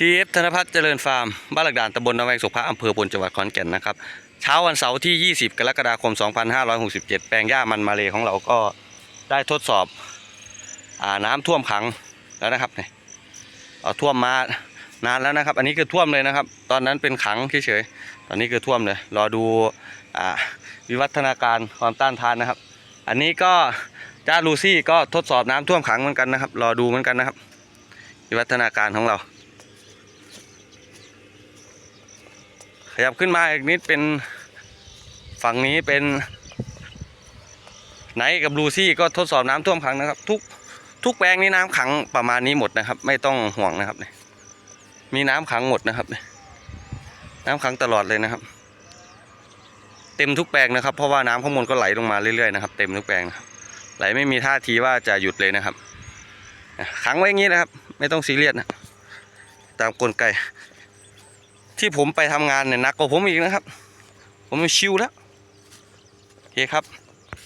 ทีเอฟธนพัฒน์เจริญฟาร์ม บ้านหลักด่านตำบลนาแวงสุขพระอำเภอพลจังหวัดขอนแก่นนะครับ เช้าวันเสาร์ที่ 20 กรกฎาคม 2567 แปลงหญ้ามันมาเลของเราก็ได้ทดสอบอาน้ำท่วมขังแล้วนะครับเนี่ยเอาท่วมมานานแล้วนะครับ อันนี้คือท่วมเลยนะครับ ตอนนั้นเป็นขังเฉยๆตอนนี้คือท่วมเลยรอดูอ่าวิวัฒนาการความต้านทานนะครับ อันนี้ก็จ้าลูซี่ก็ทดสอบน้ำท่วมขังเหมือนกันนะครับ รอดูเหมือนกันนะครับ วิวัฒนาการของเรา ขยับขึ้นมาอีกนิดเป็นฝั่งนี้เป็นไนท์กับลูซี่ก็ทดสอบน้ำท่วมขังนะครับ ทุกทุกแปลงนี้น้ำขังประมาณนี้หมดนะครับ ไม่ต้องห่วงนะครับเนี่ยมีน้ำขังหมดนะครับนี่ยน้ำขังตลอดเลยนะครับ เต็มทุกแปลงนะครับ เพราะว่าน้ำข้างบนก็ไหลลงมาเรื่อยๆนะครับเต็มทุกแปลงนะครับไหลไม่มีท่าทีว่าจะหยุดเลยนะครับขังไว้อย่างนี้นะครับ ไม่ต้องซีเรียสนะตามกลไก ที่ผมไปทำงานเนี่ยหนักกว่าผมอีกนะครับ ผมชิวแล้วโอเคครับ